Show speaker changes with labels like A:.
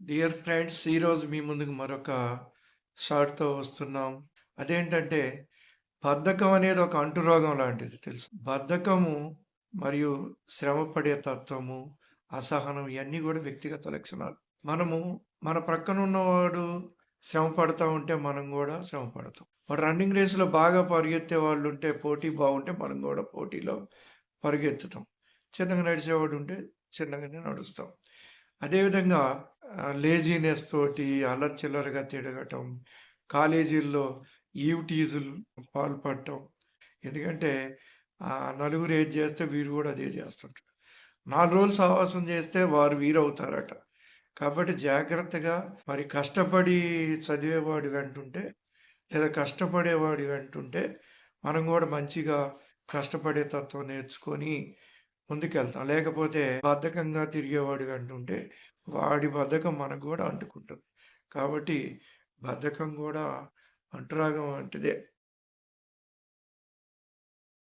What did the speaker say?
A: Dear friends ఈరోజు మీ ముందుకు మరొక షార్ట్‌తో వస్తున్నాం. అదేంటంటే బద్ధకం అనేది ఒక అంటురోగం లాంటిది తెలుసు. బద్ధకము మరియు శ్రమపడే తత్వము, అసహనం ఇవన్నీ కూడా వ్యక్తిగత లక్షణాలు. మనము మన ప్రక్కన ఉన్నవాడు శ్రమ పడతా ఉంటే మనం కూడా శ్రమ పడతాం. వాడు రన్నింగ్ రేస్‌లో బాగా పరిగెత్తే వాళ్ళు ఉంటే పోటీ బాగుంటే మనం కూడా పోటీలో పరిగెత్తుతాం. చిన్నగా నడిచేవాడు ఉంటే చిన్నగానే నడుస్తాం. అదేవిధంగా లేజీనెస్ తోటి అల్లరి తిరగటం, కాలేజీల్లో ఈవ్టీజులు పాల్పడటం. ఎందుకంటే నలుగురు ఏది చేస్తే వీరు కూడా అదే చేస్తుంటారు నాలుగు రోజులు సావాసం చేస్తే వారు వీరవుతారట. కాబట్టి జాగ్రత్తగా మరి కష్టపడి చదివేవాడి వెంటుంటే లేదా కష్టపడేవాడి వెంటుంటే మనం కూడా మంచిగా కష్టపడే తత్వం నేర్చుకొని ముందుకెళ్తాం. లేకపోతే బద్ధకంగా తిరిగేవాడు వెంటుంటే వాడి బద్ధకం మనకు కూడా అంటుకుంటుంది. కాబట్టి బద్ధకం కూడా అంటురాగం వంటిదే.